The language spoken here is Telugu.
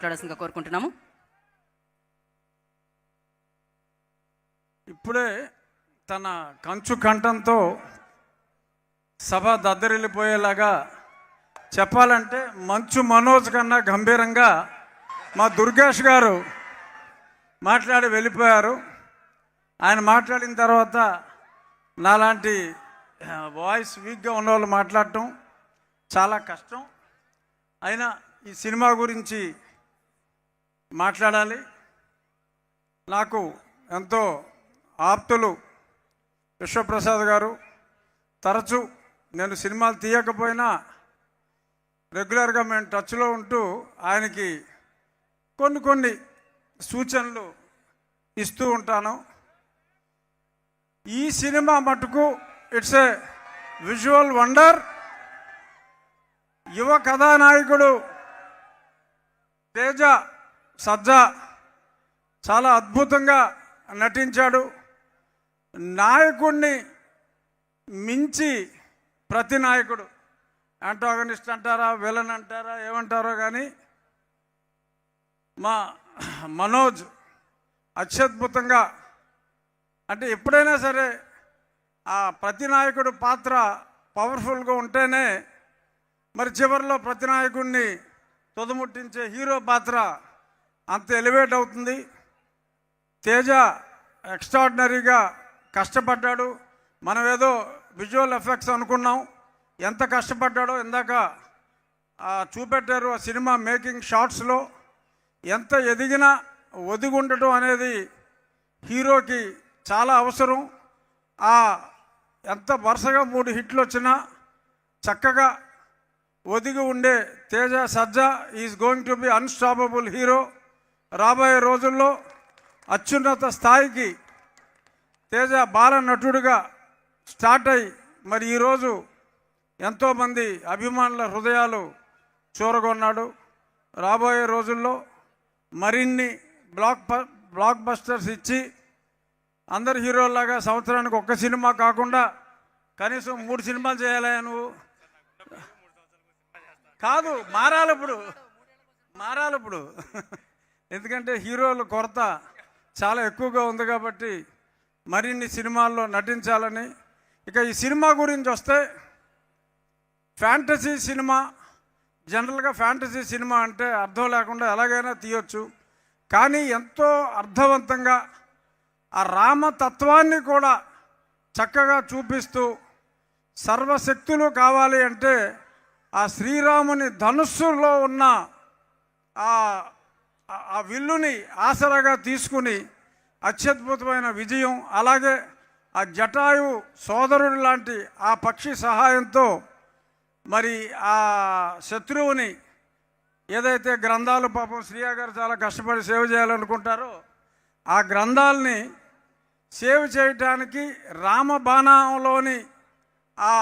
మాట్లాడాల్సిందిగా కోరుకుంటున్నాము. ఇప్పుడే తన కంచు కంఠంతో సభ దద్దరిల్లిపోయేలాగా చెప్పాలంటే మంచు మనోజ్ కన్నా గంభీరంగా మా దుర్గేష్ గారు మాట్లాడి వెళ్ళిపోయారు. ఆయన మాట్లాడిన తర్వాత నాలాంటి వాయిస్ వీక్గా ఉన్న వాళ్ళు మాట్లాడటం చాలా కష్టం. అయినా ఈ సినిమా గురించి మాట్లాడాలి. నాకు ఎంతో ఆప్తులు విశ్వప్రసాద్ గారు. తరచూ నేను సినిమాలు తీయకపోయినా రెగ్యులర్గా మేము టచ్లో ఉంటూ ఆయనకి కొన్ని కొన్ని సూచనలు ఇస్తూ ఉంటాను. ఈ సినిమా మటుకు ఇట్స్ ఏ విజువల్ వండర్. యువ కథానాయకుడు తేజ సజ్జా చాలా అద్భుతంగా నటించాడు. నాయకుడిని మించి ప్రతి నాయకుడు. యాంటాగనిస్ట్ అంటారా విలన్ అంటారా ఏమంటారో కానీ మా మనోజ్ అత్యద్భుతంగా అంటే ఎప్పుడైనా సరే ఆ ప్రతి నాయకుడు పాత్ర పవర్ఫుల్గా ఉంటేనే మరి చివరిలో ప్రతి నాయకుడిని తుదముట్టించే హీరో పాత్ర అంత ఎలివేట్ అవుతుంది. తేజ ఎక్స్ట్రాడినరీగా కష్టపడ్డాడు. మనం ఏదో విజువల్ ఎఫెక్ట్స్ అనుకున్నాం. ఎంత కష్టపడ్డాడో ఇందాక చూపెట్టారు ఆ సినిమా మేకింగ్ షార్ట్స్లో ఎంత ఎదిగినా ఒదిగి ఉండటం అనేది హీరోకి చాలా అవసరం. ఆ ఎంత వరుసగా మూడు హిట్లు వచ్చినా చక్కగా ఒదిగి ఉండే Teja Sajja is going to be unstoppable hero రాబోయే రోజుల్లో అత్యున్నత స్థాయికి తేజ బాల నటుడిగా స్టార్ట్ అయి మరి ఈరోజు ఎంతోమంది అభిమానుల హృదయాలు చూరగొన్నాడు. రాబోయే రోజుల్లో మరిన్ని బ్లాక్ బ్లాక్ బస్టర్స్ ఇచ్చి అందరు హీరోల్లాగా సంవత్సరానికి ఒక్క సినిమా కాకుండా కనీసం మూడు సినిమాలు చేయాలి నువ్వు? కాదు మారాలి ఇప్పుడు. మారాలి ఇప్పుడు. ఎందుకంటే హీరోల కొరత చాలా ఎక్కువగా ఉంది కాబట్టి మరిన్ని సినిమాల్లో నటించాలని. ఇక ఈ సినిమా గురించి వస్తే ఫ్యాంటసీ సినిమా జనరల్గా ఫ్యాంటసీ సినిమా అంటే అర్థం లేకుండా ఎలాగైనా తీయొచ్చు. కానీ ఎంతో అర్థవంతంగా ఆ రామతత్వాన్ని కూడా చక్కగా చూపిస్తూ సర్వశక్తులు కావాలి అంటే ఆ శ్రీరాముని ధనుస్సులో ఉన్న ఆ ఆ- ఆ విల్లుని ఆసరాగా తీసుకుని అత్యద్భుతమైన విజయం అలాగే ఆ జటాయు సోదరుడు లాంటి ఆ పక్షి సహాయంతో మరి ఆ శత్రువుని ఏదైతే గ్రంథాలు పాపం శ్రీయా గారు చాలా కష్టపడి సేవ చేయాలనుకుంటారో ఆ గ్రంథాలని సేవ్ చేయటానికి రామబాణంలోని ఆ